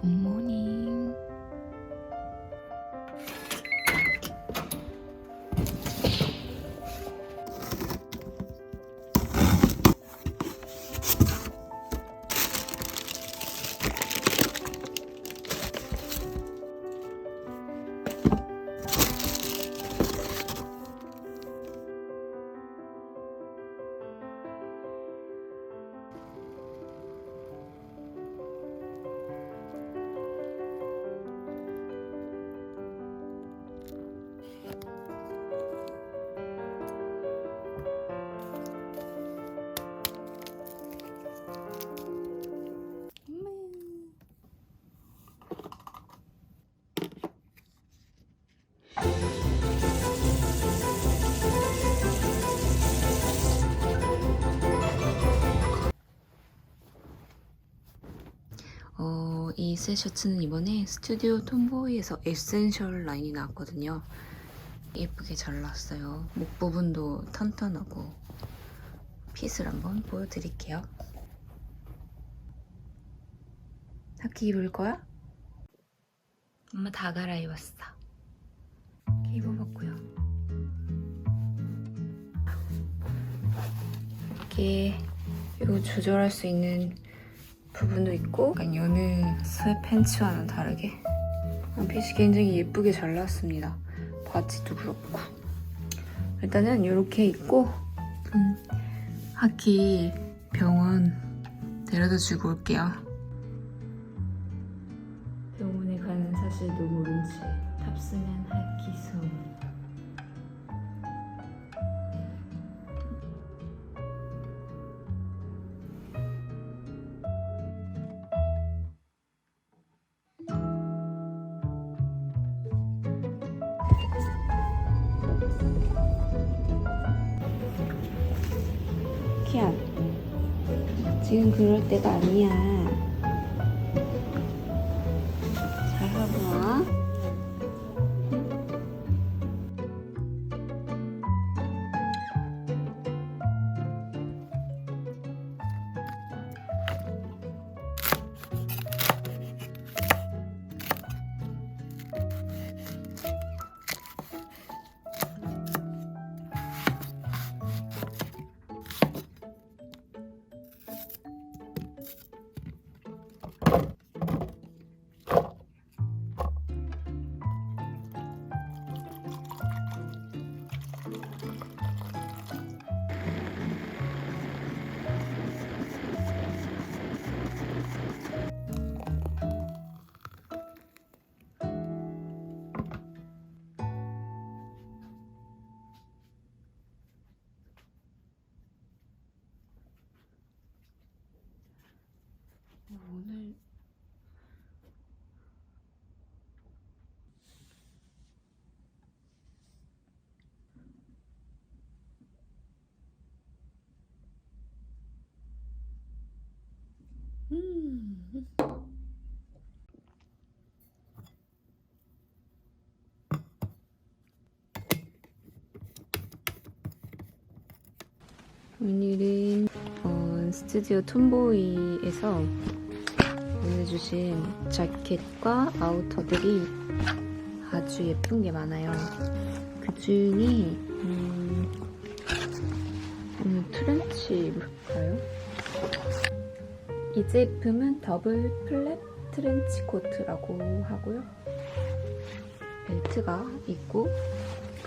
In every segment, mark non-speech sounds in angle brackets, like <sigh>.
como 이셋 셔츠는 이번에 스튜디오 톰보이에서 에센셜 라인이 나왔거든요. 예쁘게 잘 나왔어요. 목 부분도 튼튼하고 핏을 한번 보여드릴게요. 타키 입을 거야? 엄마 다 갈아입었어. 이렇게 입어봤고요. 이렇게 이거 조절할 수 있는 부분도 있고 약간 여느 스웨팬츠와는 다르게 핏이 굉장히 예쁘게 잘 나왔습니다. 바지도 그렇고 일단은 이렇게 입고 음, 하키 병원 데려다 주고 올게요. 병원에 가는 사실도 모른 채 탑승한 송키 때가 아니야 오늘은 어, 스튜디오 톰보이에서 보내주신 자켓과 아우터들이 아주 예쁜 게 많아요. 그 중에 음, 오늘 트렌치 입을까요? 이 제품은 더블 플랫 트렌치 코트라고 하고요. 벨트가 있고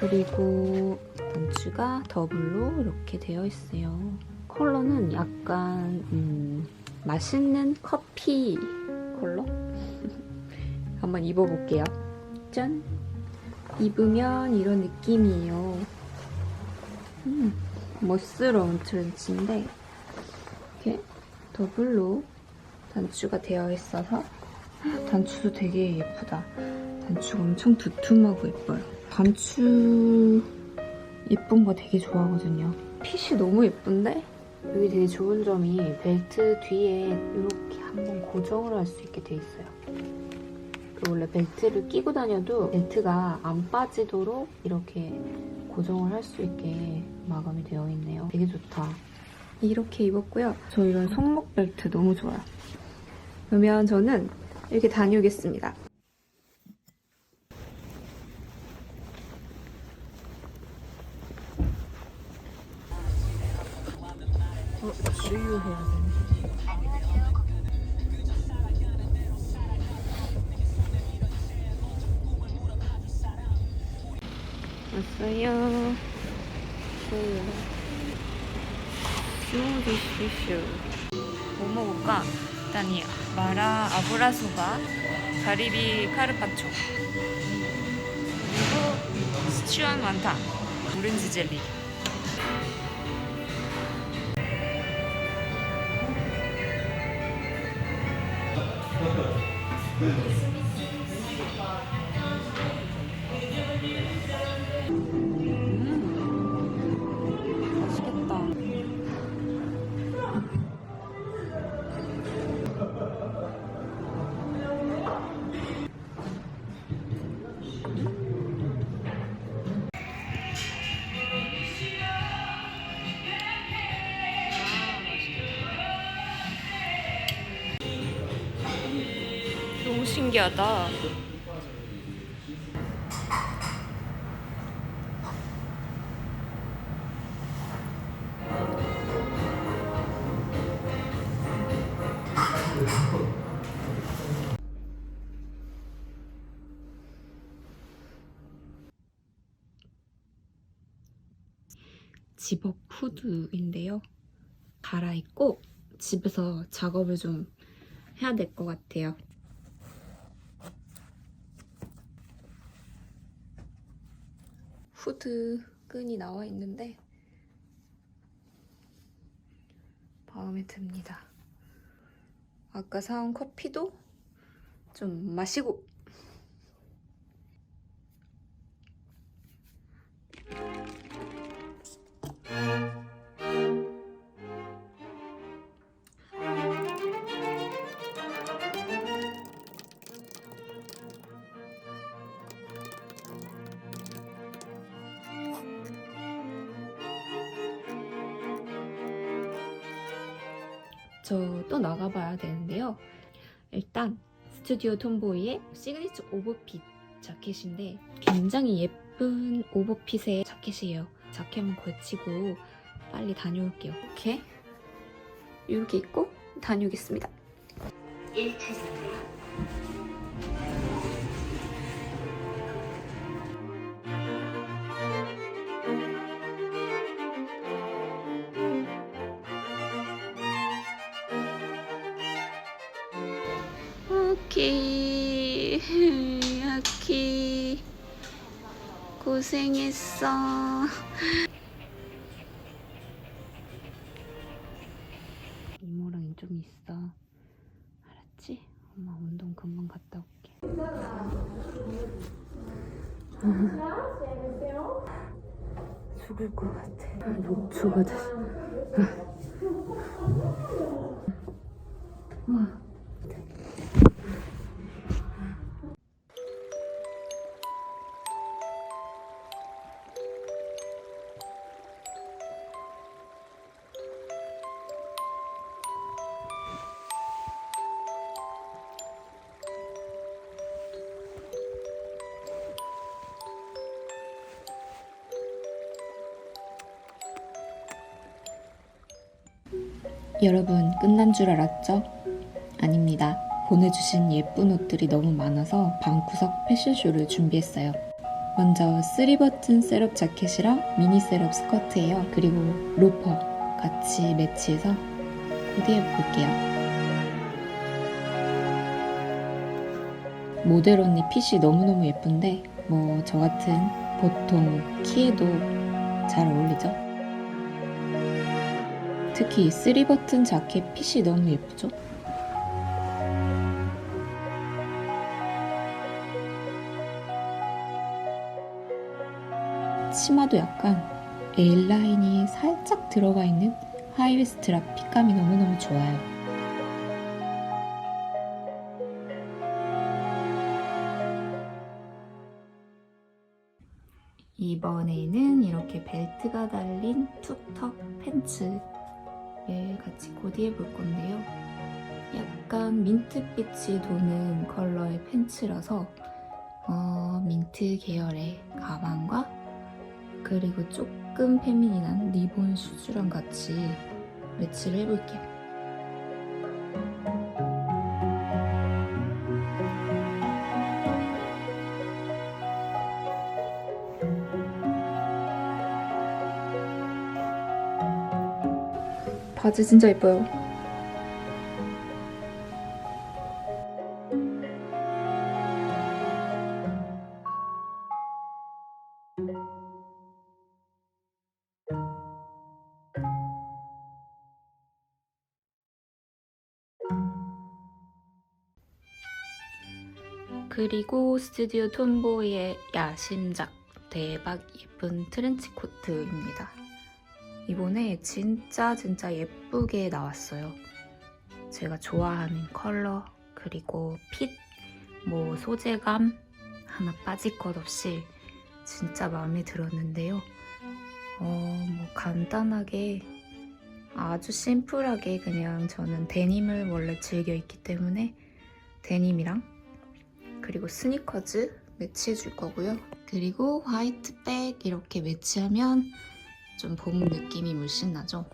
그리고 단추가 더블로 이렇게 되어 있어요. 컬러는 약간 음, 맛있는 커피 컬러? <laughs> 한번 입어볼게요. 짠! 입으면 이런 느낌이에요. 음, 멋스러운 트렌치인데 이렇게 더블로 단추가 되어 있어서 <gasps> 단추도 되게 예쁘다. 단추가 엄청 두툼하고 예뻐요. 단추 예쁜 거 되게 좋아하거든요. 핏이 너무 예쁜데? 여기 되게 좋은 점이 벨트 뒤에 이렇게 한번 고정을 할 수 있게 돼 있어요. 그 원래 벨트를 끼고 다녀도 벨트가 안 빠지도록 이렇게 고정을 할 수 있게 마감이 되어 있네요. 되게 좋다. 이렇게 입었고요. 저 이런 손목 벨트 너무 좋아요. 그러면 저는 이렇게 다녀오겠습니다. 주유해야 되네. 왔어요. 주유. 주유주슈. 뭐 먹을까? 일단 이 마라 아브라소바, 가리비 카르파초, 그리고 스튜한 완타, 오렌지 젤리. Yes. 신기하다. 집업 후드인데요. 갈아입고 집에서 작업을 좀 해야 될 것 같아요. 후드 끈이 나와 있는데 마음에 듭니다. 아까 사온 커피도 좀 마시고 저 또 나가봐야 되는데요. 일단 스튜디오 톰보이의 시그니처 오버핏 자켓인데 굉장히 예쁜 오버핏의 자켓이에요. 자켓만 걸치고 빨리 다녀올게요. 이렇게 이렇게 입고 다녀오겠습니다. 1차선입 고생했어. 이모랑 좀 있어. 알았지? 엄마 운동 금방 갔다 올게. 죽을 것 같아. 녹초거든 와 여러분 끝난 줄 알았죠? 아닙니다. 보내주신 예쁜 옷들이 너무 많아서 방구석 패션쇼를 준비했어요. 먼저 3버튼 셋업 자켓이랑 미니 셋업 스커트예요. 그리고 로퍼 같이 매치해서 코디해 볼게요. 모델 언니 핏이 너무너무 예쁜데 뭐 저 같은 보통 키에도 잘 어울리죠? 특히 이 3버튼 자켓 핏이 너무 예쁘죠? 치마도 약간 A라인이 살짝 들어가 있는 하이웨스트라 핏감이 너무너무 좋아요. 이번에는 이렇게 벨트가 달린 투턱 팬츠 를 같이 코디해 볼 건데요. 약간 민트빛이 도는 컬러의 팬츠라서 어, 민트 계열의 가방과 그리고 조금 페미닌한 리본 슈즈랑 같이 매치를 해볼게요. 바지 진짜 예뻐요. 그리고 스튜디오 톰보이의 야심작 대박 예쁜 트렌치 코트입니다. 이번에 진짜 진짜 예쁘게 나왔어요. 제가 좋아하는 컬러 그리고 핏, 뭐 소재감 하나 빠질 것 없이 진짜 마음에 들었는데요. 어, 뭐 간단하게 아주 심플하게 그냥 저는 데님을 원래 즐겨 입기 때문에 데님이랑 그리고 스니커즈 매치해 줄 거고요. 그리고 화이트 백 이렇게 매치하면 좀 봄 느낌이 물씬 나죠?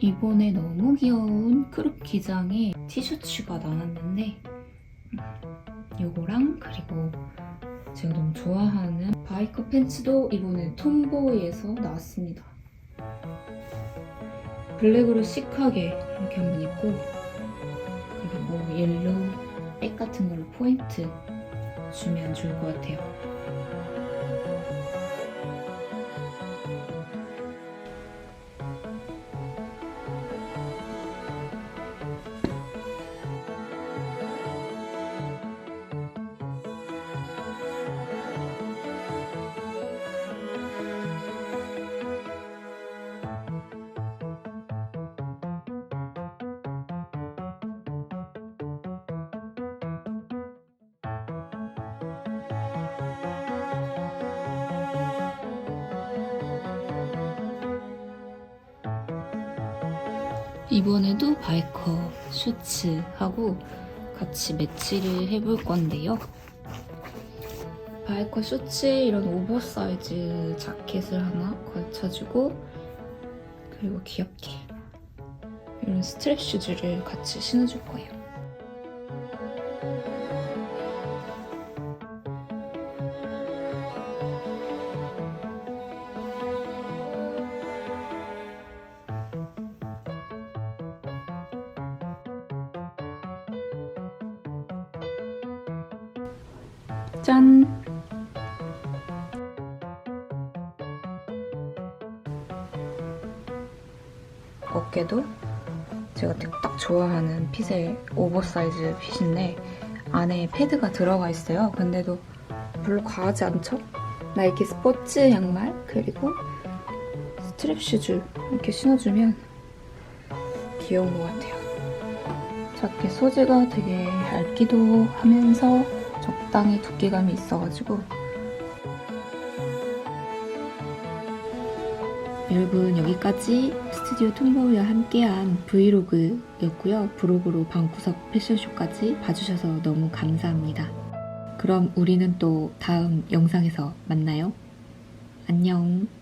이번에 너무 귀여운 크롭 기장의 티셔츠가 나왔는데 음, 요거랑 그리고 제가 너무 좋아하는 바이커 팬츠도 이번에 톰보이에서 나왔습니다. 블랙으로 시크하게 이렇게 한번 입고 그리고 옐로우 백 같은 걸로 포인트 주면 좋을 것 같아요. 이번에도 바이커 슈츠하고 같이 매치를 해볼 건데요. 바이커 슈츠에 이런 오버사이즈 자켓을 하나 걸쳐주고 그리고 귀엽게 이런 스트랩 슈즈를 같이 신어줄 거예요. 짠! 어깨도 제가 딱 좋아하는 핏의 오버사이즈 핏인데 안에 패드가 들어가 있어요. 근데도 별로 과하지 않죠? 나이키 스포츠 양말 그리고 스트랩 슈즈 이렇게 신어주면 귀여운 것 같아요. 자켓 소재가 되게 얇기도 하면서 적당히 두께감이 있어가지고 여러분 여기까지 스튜디오 톰보이와 함께한 브이로그였고요. 브로그로 방구석 패션쇼까지 봐주셔서 너무 감사합니다. 그럼 우리는 또 다음 영상에서 만나요. 안녕.